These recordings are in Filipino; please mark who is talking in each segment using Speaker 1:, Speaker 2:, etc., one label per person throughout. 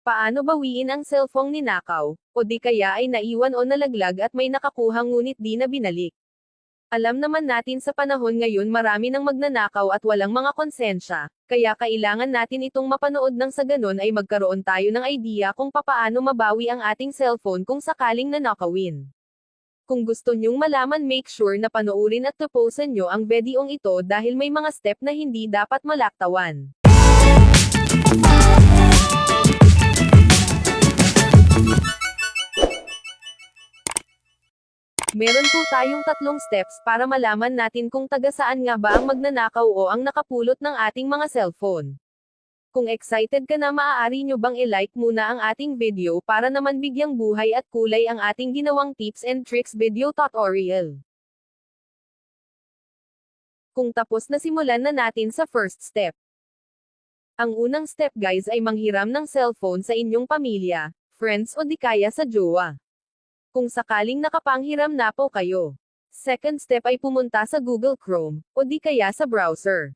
Speaker 1: Paano bawiin ang cellphone ninakaw, o di kaya ay naiwan o nalaglag at may nakakuha ngunit di na binalik? Alam naman natin sa panahon ngayon marami nang magnanakaw at walang mga konsensya, kaya kailangan natin itong mapanood nang sa ganon ay magkaroon tayo ng idea kung papaano mabawi ang ating cellphone kung sakaling nanakawin. Kung gusto nyong malaman make sure na panoorin at tapusin nyo ang videong ito dahil may mga step na hindi dapat malaktawan. Meron po tayong tatlong steps para malaman natin kung taga saan nga ba ang magnanakaw o ang nakapulot ng ating mga cellphone. Kung excited ka na maaari nyo bang i-like muna ang ating video para naman bigyang buhay at kulay ang ating ginawang tips and tricks video tutorial. Kung tapos na simulan na natin sa first step. Ang unang step guys ay manghiram ng cellphone sa inyong pamilya, friends o di kaya sa jowa. Kung sakaling nakapanghiram na po kayo. Second step ay pumunta sa Google Chrome, o di kaya sa browser.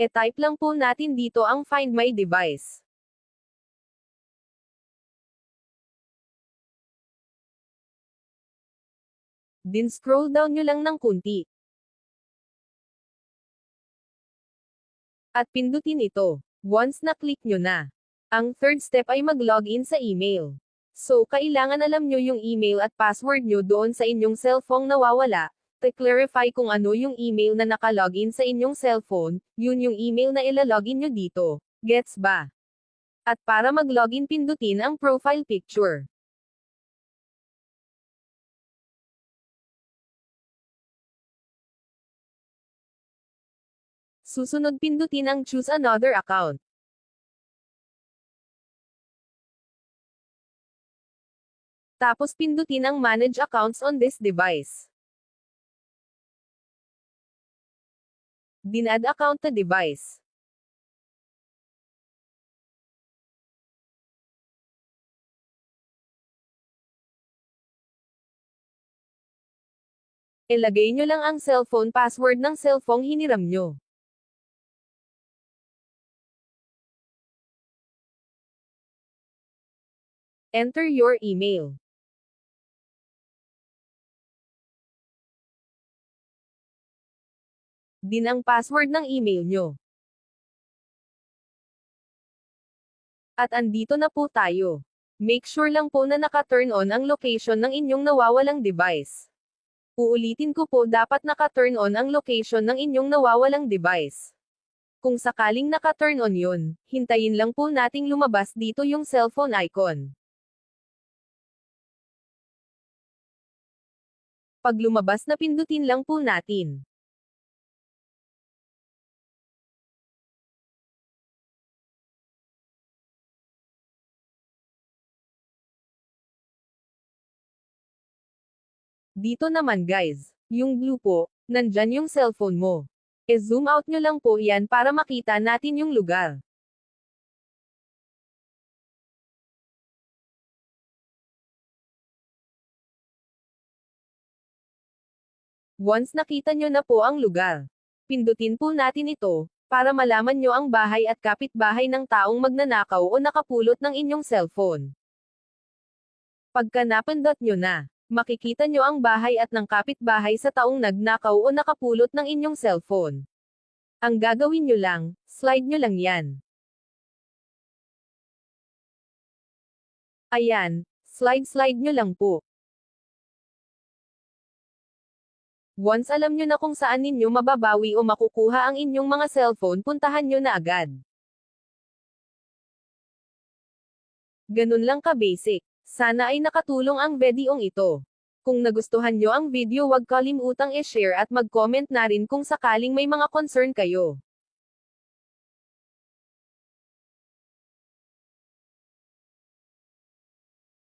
Speaker 1: E-type lang po natin dito ang Find My Device. Din scroll down nyo lang ng kunti. At pindutin ito. Once na click nyo na. Ang third step ay mag-login sa email. So, kailangan alam nyo yung email at password nyo doon sa inyong cellphone nawawala. To-clarify kung ano yung email na nakalogin sa inyong cellphone, yun yung email na ilalogin nyo dito. Gets ba? At para mag-login pindutin ang profile picture. Susunod pindutin ang choose another account. Tapos pindutin ang Manage Accounts on this device. Din add account to device. Ilagay nyo lang ang cellphone password ng cellphone hiniram nyo. Enter your email. Din ang password ng email nyo. At andito na po tayo. Make sure lang po na naka-turn on ang location ng inyong nawawalang device. Uulitin ko po dapat naka-turn on ang location ng inyong nawawalang device. Kung sakaling naka-turn on yun, hintayin lang po nating lumabas dito yung cellphone icon. Pag lumabas na pindutin lang po natin. Dito naman guys, yung blue po, nandyan yung cellphone mo. E-zoom out nyo lang po yan para makita natin yung lugar. Once nakita nyo na po ang lugar, pindutin po natin ito, para malaman nyo ang bahay at kapitbahay ng taong magnanakaw o nakapulot ng inyong cellphone. Pagka napindot nyo na, makikita nyo ang bahay at ng kapitbahay sa taong nagnakaw o nakapulot ng inyong cellphone. Ang gagawin nyo lang, slide nyo lang yan. Ayan, slide-slide nyo lang po. Once alam nyo na kung saan ninyo mababawi o makukuha ang inyong mga cellphone puntahan nyo na agad. Ganun lang ka-basic. Sana ay nakatulong ang videong ito. Kung nagustuhan nyo ang video wag kalimutang i-share at mag-comment na rin kung sakaling may mga concern kayo.